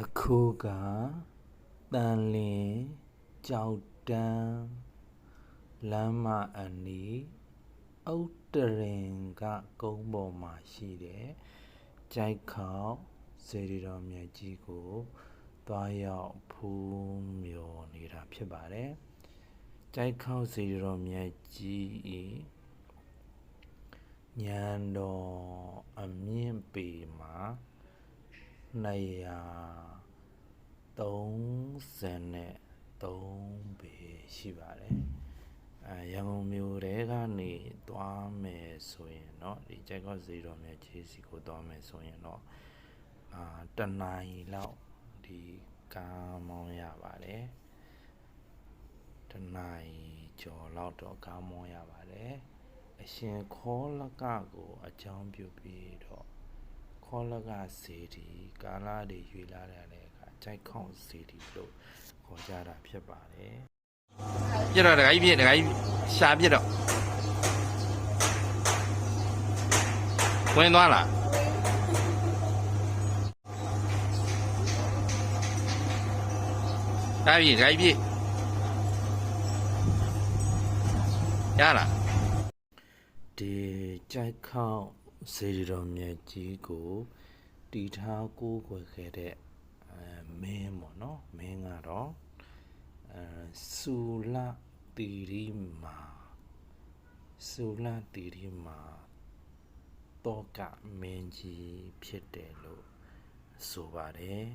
အခုကတန်လင်းကြောက်တန်းလမ်းမအနီးအုတ်တရင်ကကုန်းပေါ်မှာရှိတဲ့ကြိုက်ခေါက်စေရီတော်မြတ်ကြီးကိုသွားရောက်ဖူးမြော်နေတာဖြစ်ပါတယ်ကြိုက်ခေါက်စေရီတော်မြတ်ကြီးဤညံတော်အမြင့်ပေမှာ 233ပေရှိပါတယ်အဲရန်ကုန်မြို့တဲကနေသွားမယ်ဆိုရင်เนาะဒီကြိုက်ကောက်စေတော်မြတ်ကြီးစီကိုသွားမယ်ဆိုရင်တော့အာတနာရီလောက်ဒီကားမောင်းရပါတယ်တနာရီကျော်လောက်တော့ကားမောင်းရပါတယ်အရှင်ခောလကကိုအကြောင်းပြုပြီးတော့ ခေါ်လကစေတီကာလာတွေရွေလာတဲ့လည်းအခါ ေ ကြိုက်ခေါန့်စေတီလို့ခေါ်ကြတာဖြစ်ပါတယ်ပြစ်တော့တခါကြီးပြစ်တခါကြီးရှာပြစ်တော့ဝင်သွားလားတာပြီတခါကြီးပြစ်ရလားဒီကြိုက်ခေါန့်စေတီတော်မြတ်ကြီးကိုတီထားကိုးကွယ်ခဲ့တဲ့ အဲမင်းပေါ့နော်မင်းကတော့အဲစူလတီရီမာစူလတီရီမာတော့ကမင်းကြီးဖြစ်တယ်လို့ဆိုပါတယ်